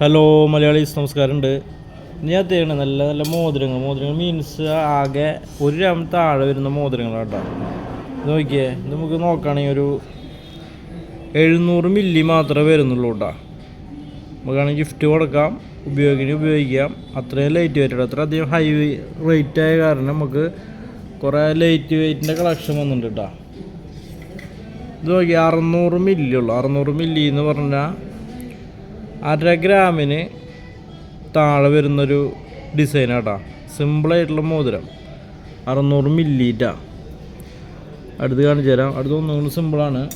Hello Malayalees നമസ്കാരമുണ്ട്. ഞാൻ തേണ നല്ല നല്ല മോതിരങ്ങൾ. മോതിരങ്ങൾ മീൻസ് ആകെ ഒരു രാമ താഴെ വരുന്ന മോതിരങ്ങളാണ് നോക്കിയേ നമുക്ക് നോക്കുകയാണെങ്കിൽ ഒരു എഴുന്നൂറ് മില്ലി മാത്രമേ വരുന്നുള്ളൂ കേട്ടോ. നമുക്കാണെങ്കിൽ ഗിഫ്റ്റ് കൊടുക്കാം ഉപയോഗിക്കണി ഉപയോഗിക്കാം. അത്രയും ലൈറ്റ് വെയിറ്റ് അത്ര അധികം ഹൈ റേറ്റ് ആയ കാരണം നമുക്ക് കുറേ ലൈറ്റ് വെയിറ്റിന്റെ കളക്ഷൻ വന്നിട്ടുണ്ട് കേട്ടോ. ഇത് നോക്കി അറുന്നൂറ് മില്ലി ഉള്ളു. അറുന്നൂറ് മില്ലി എന്ന് പറഞ്ഞാൽ അര ഗ്രാമിന് താഴെ വരുന്നൊരു ഡിസൈനാട്ടാ സിമ്പിളായിട്ടുള്ള മോതിരം. അറുന്നൂറ് മില്ലിറ്റാ അടുത്ത് കാണിച്ചു തരാം. അടുത്ത് ഒന്നുകൂടി സിമ്പിളാണ്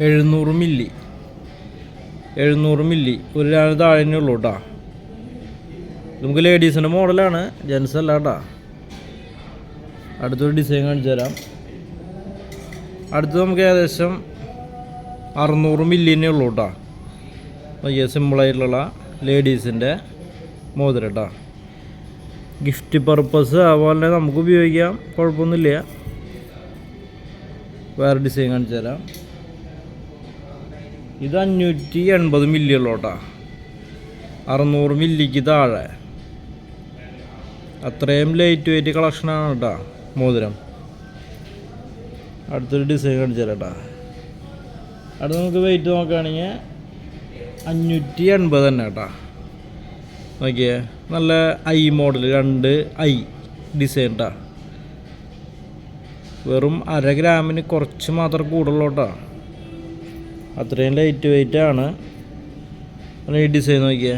എഴുന്നൂറ് മില്ലി എഴുന്നൂറ് മില്ലി ഒരു രാവിലെ താഴെ ഉള്ളൂ കേട്ടോ നമുക്ക് ലേഡീസിന്റെ മോഡലാണ് ജെൻസ് അല്ല കേട്ടോ അടുത്തൊരു ഡിസൈൻ കാണിച്ചു തരാം. അടുത്ത് നമുക്ക് ഏകദേശം അറുന്നൂറ് മില്ലിനെ ഉള്ളൂ കേട്ടോ നോക്കിയ സിമ്പിളായിട്ടുള്ള ലേഡീസിന്റെ മോതിരം കേട്ടോ ഗിഫ്റ്റ് പർപ്പസ് അതുപോലെ നമുക്ക് ഉപയോഗിക്കാം. കുഴപ്പമൊന്നുമില്ല. വേറെ ഡിസൈൻ കാണിച്ചു തരാം. ഇത് അഞ്ഞൂറ്റി എൺപത് മില്ലി ഉള്ളോട്ടാ അറുന്നൂറ് മില്ലിക്ക് താഴെ. അത്രയും ലൈറ്റ് വെയിറ്റ് കളക്ഷനാണ് കേട്ടോ മോതിരം. അടുത്തൊരു ഡിസൈൻ കാണിച്ചു തരാം കേട്ടോ അടുത്ത് നമുക്ക് വെയിറ്റ് നോക്കുകയാണെങ്കിൽ അഞ്ഞൂറ്റി എൺപത് തന്നെ കേട്ടോ. നോക്കിയേ നല്ല ഐ മോഡൽ രണ്ട് ഐ ഡിസൈൻ കേട്ടോ വെറും അര ഗ്രാമിന് കുറച്ച് മാത്രം കേട്ടോ. അത്രയും ലൈറ്റ് വെയിറ്റ് ആണ്. ഈ ഡിസൈൻ നോക്കിയേ.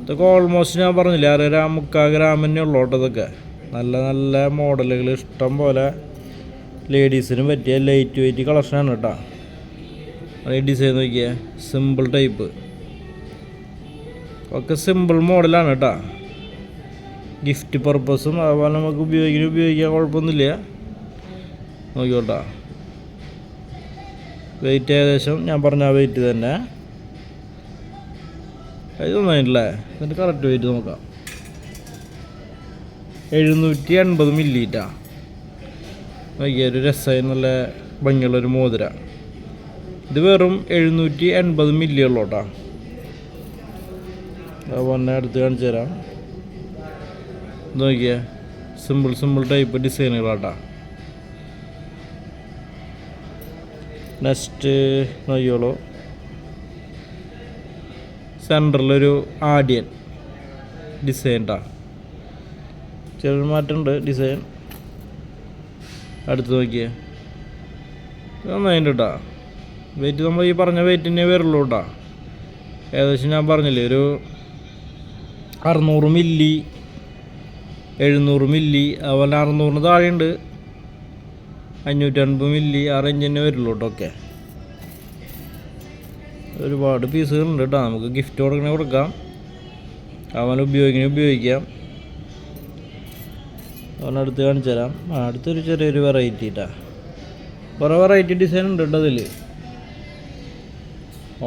ഇതൊക്കെ ഓൾമോസ്റ്റ് ഞാൻ പറഞ്ഞില്ല അര ഗ്രാം മുക്കാൽ ഗ്രാമിനെ ഉള്ളോട്ടോ ഇതൊക്കെ. നല്ല നല്ല മോഡലുകൾ ഇഷ്ടം പോലെ ലേഡീസിനും പറ്റിയ ലൈറ്റ് വെയിറ്റ് കളക്ഷനാണ് കേട്ടോ. ഈ ഡിസൈൻ നോക്കിയേ? സിമ്പിൾ ടൈപ്പ് ഒക്കെ സിമ്പിൾ മോഡലാണ് കേട്ടോ ഗിഫ്റ്റ് പർപ്പസും അതുപോലെ നമുക്ക് ഉപയോഗിക്കാൻ ഉപയോഗിക്കാൻ കുഴപ്പമൊന്നുമില്ല. നോക്കിക്കോട്ടാ. വെയിറ്റ് ഏകദേശം ഞാൻ പറഞ്ഞ ആ വെയിറ്റ് തന്നെ. ഇതൊന്നായിട്ടില്ലേ ഇതിന്റെ കറക്റ്റ് വെയിറ്റ് നോക്കാം. എഴുന്നൂറ്റി എൺപത് മില്ലിറ്റാ നോക്കിയ ഒരു രസമായി നല്ല ഭംഗിയുള്ളൊരു മോതിര. ഇത് വെറും എഴുന്നൂറ്റി എൺപത് മില്ലി ഉള്ളൂ കേട്ടോ അതുപോലെ അടുത്ത് കാണിച്ചു തരാം. നോക്കിയേ സിമ്പിൾ സിമ്പിൾ ടൈപ്പ് ഡിസൈനുകളാട്ടാ നെക്സ്റ്റ് നോക്കിയോളൂ സെന്ററിലൊരു ആഡിയൻ ഡിസൈൻ ട്ടാ ചെറിയ മാറ്റമുണ്ട് ഡിസൈൻ അടുത്ത് നോക്കിയേ. നന്നായിട്ട് വെയിറ്റ് നമ്മൾ ഈ പറഞ്ഞ വെയിറ്റിനെ വരുള്ളൂ കേട്ടോ ഏകദേശം ഞാൻ പറഞ്ഞില്ലേ ഒരു അറുന്നൂറ് മില്ലി എഴുന്നൂറ് മില്ലി അതുപോലെ അറുന്നൂറിന് താഴെയുണ്ട്. അഞ്ഞൂറ്റൻപത് മില്ലി ആ റേഞ്ച് തന്നെ വരുള്ളൂ കേട്ടോ ഒക്കെ. ഒരുപാട് പീസുകളുണ്ട് കേട്ടോ നമുക്ക് ഗിഫ്റ്റ് കൊടുക്കണേ കൊടുക്കാം. അവനെ ഉപയോഗിക്കണേ ഉപയോഗിക്കാം. അവനടുത്ത് കാണിച്ചു തരാം അടുത്തൊരു ചെറിയൊരു വെറൈറ്റി കേട്ടാ കുറേ വെറൈറ്റി ഡിസൈൻ ഉണ്ട് കേട്ടോ അതിൽ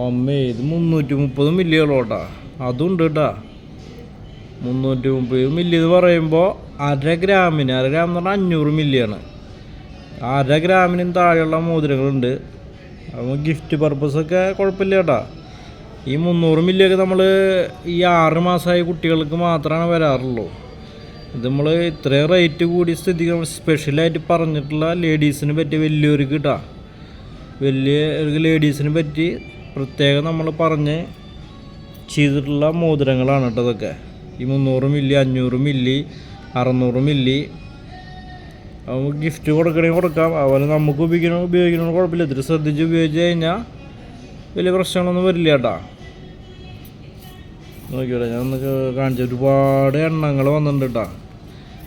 അമ്മേ ഇത് മുന്നൂറ്റി മുപ്പത് അതുണ്ട് അതും ഉണ്ട് കേട്ടാ. മുന്നൂറ്റി മുപ്പത് മില്ലി എന്ന് പറയുമ്പോൾ അര ഗ്രാമിന് അര ഗ്രാം എന്ന് പറഞ്ഞാൽ അഞ്ഞൂറ് മില്ലിയാണ്. അര ഗ്രാമിനും താഴെയുള്ള മോതിരങ്ങളുണ്ട്. അപ്പോൾ ഗിഫ്റ്റ് പർപ്പസൊക്കെ കുഴപ്പമില്ല കേട്ടാ. ഈ മുന്നൂറ് മില്ലിയൊക്കെ നമ്മൾ ഈ ആറ് മാസമായ കുട്ടികൾക്ക് മാത്രമാണ് വരാറുള്ളൂ. ഇത് നമ്മൾ ഇത്രയും റേറ്റ് കൂടി സ്ഥിതി സ്പെഷ്യലായിട്ട് പറഞ്ഞിട്ടുള്ള ലേഡീസിന് പറ്റിയ വലിയവർക്ക് കിട്ടാം. വലിയ ലേഡീസിന് പറ്റി പ്രത്യേകം നമ്മൾ പറഞ്ഞ് ചെയ്തിട്ടുള്ള മോതിരങ്ങളാണ് കേട്ടോ ഇതൊക്കെ. ഈ മുന്നൂറ് മില്ലി അഞ്ഞൂറ് മില്ലി അറുന്നൂറ് മില്ലി. നമുക്ക് ഗിഫ്റ്റ് കൊടുക്കണമെങ്കിൽ കൊടുക്കാം. അതുപോലെ നമുക്ക് ഉപയോഗിക്കണ ഉപയോഗിക്കണ കുഴപ്പമില്ല. ഇത്തിരി ശ്രദ്ധിച്ച് ഉപയോഗിച്ച് കഴിഞ്ഞാൽ വലിയ പ്രശ്നങ്ങളൊന്നും വരില്ല കേട്ടാ. നോക്കിയോട്ടെ ഞാൻ ഒന്ന് കാണിച്ച ഒരുപാട് എണ്ണങ്ങൾ വന്നിട്ടുണ്ട് കേട്ടോ.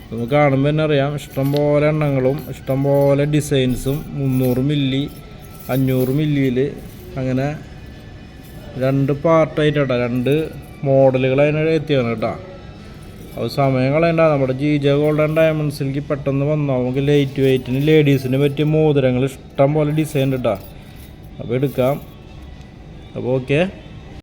നമുക്ക് കാണുമ്പോൾ തന്നെ അറിയാം. ഇഷ്ടംപോലെ എണ്ണങ്ങളും ഇഷ്ടംപോലെ ഡിസൈൻസും മുന്നൂറ് മില്ലി അഞ്ഞൂറ് മില്ലിയിൽ അങ്ങനെ രണ്ട് പാർട്ടായിട്ടാ രണ്ട് മോഡലുകൾ അതിന് എത്തിയാണ് കേട്ടോ. അപ്പോൾ സമയം കളയണ്ട. നമ്മുടെ ജി ജെ ഗോൾഡൻ ഡയമണ്ട്സിലേക്ക് പെട്ടെന്ന് വന്നാൽ നമുക്ക് ലൈറ്റ് വെയ്റ്റിന് ലേഡീസിന് പറ്റിയ മോതിരങ്ങൾ ഇഷ്ടം പോലെ ഡിസൈൻ കേട്ടോ. അപ്പോൾ എടുക്കാം. അപ്പോൾ ഓക്കെ